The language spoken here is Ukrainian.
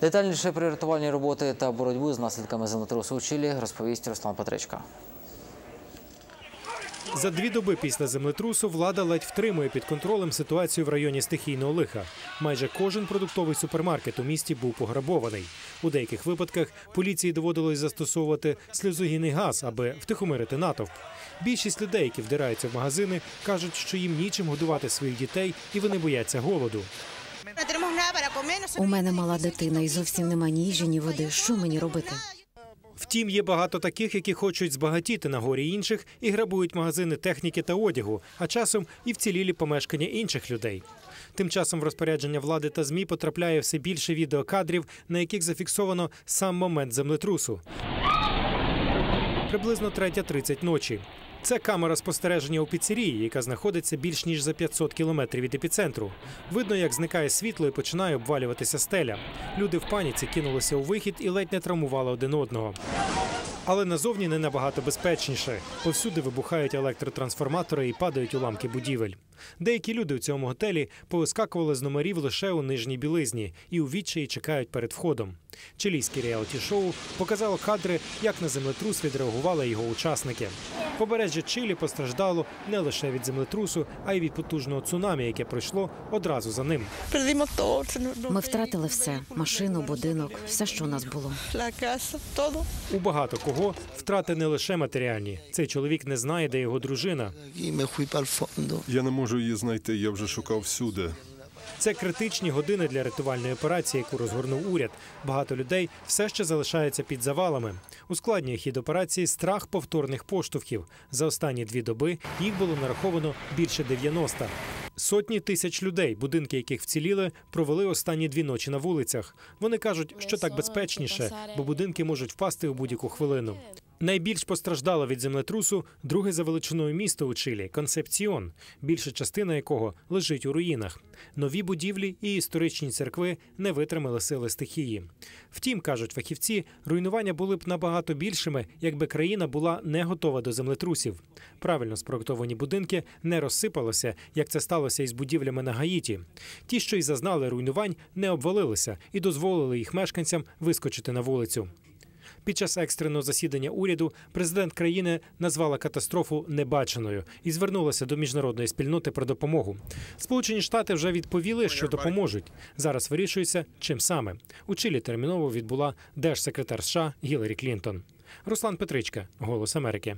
Детальніше про рятувальні роботи та боротьбу з наслідками землетрусу у Чилі розповість Руслан Петричка. За дві доби після землетрусу влада ледь втримує під контролем ситуацію в районі стихійного лиха. Майже кожен продуктовий супермаркет у місті був пограбований. У деяких випадках поліції доводилось застосовувати сльозогінний газ, аби втихомирити натовп. Більшість людей, які вдираються в магазини, кажуть, що їм нічим годувати своїх дітей і вони бояться голоду. У мене мала дитина і зовсім нема їжі, ні води. Що мені робити? Втім, є багато таких, які хочуть збагатіти на горі інших і грабують магазини техніки та одягу, а часом і вцілілі помешкання інших людей. Тим часом в розпорядження влади та змі потрапляє все більше відеокадрів, на яких зафіксовано сам момент землетрусу. Приблизно 3.30 ночі. Це камера спостереження у піцерії, яка знаходиться більш ніж за 500 кілометрів від епіцентру. Видно, як зникає світло і починає обвалюватися стеля. Люди в паніці кинулися у вихід і ледь не травмували один одного. Але назовні не набагато безпечніше. Повсюди вибухають електротрансформатори і падають уламки будівель. Деякі люди у цьому готелі повискакували з номерів лише у нижній білизні і у відчаї чекають перед входом. Чилійське реаліті-шоу показало кадри, як на землетрус відреагували його учасники. Побережжя Чилі постраждало не лише від землетрусу, а й від потужного цунамі, яке пройшло одразу за ним. Ми втратили все: машину, будинок, все, що у нас було. У багато кого втрати не лише матеріальні. Цей чоловік не знає, де його дружина. Я не можу її знайти, я вже шукав всюди. Це критичні години для рятувальної операції, яку розгорнув уряд. Багато людей все ще залишаються під завалами. Ускладнює хід операції страх повторних поштовхів. За останні дві доби їх було нараховано більше 90. Сотні тисяч людей, будинки яких вціліли, провели останні дві ночі на вулицях. Вони кажуть, що так безпечніше, бо будинки можуть впасти у будь-яку хвилину. Найбільш постраждало від землетрусу друге за величиною місто у Чилі Консепціон, більша частина якого лежить у руїнах. Нові будівлі і історичні церкви не витримали сили стихії. Втім, кажуть фахівці, руйнування були б набагато більшими, якби країна була не готова до землетрусів. Правильно спроектовані будинки не розсипалися, як це сталося із будівлями на Гаїті. Ті, що й зазнали руйнувань, не обвалилися і дозволили їх мешканцям вискочити на вулицю. Під час екстреного засідання уряду президент країни назвала катастрофу небаченою і звернулася до міжнародної спільноти про допомогу. Сполучені Штати вже відповіли, що допоможуть. Зараз вирішується, чим саме у Чилі терміново відбула держсекретар США Гіларі Клінтон. Руслан Петричка, Голос Америки.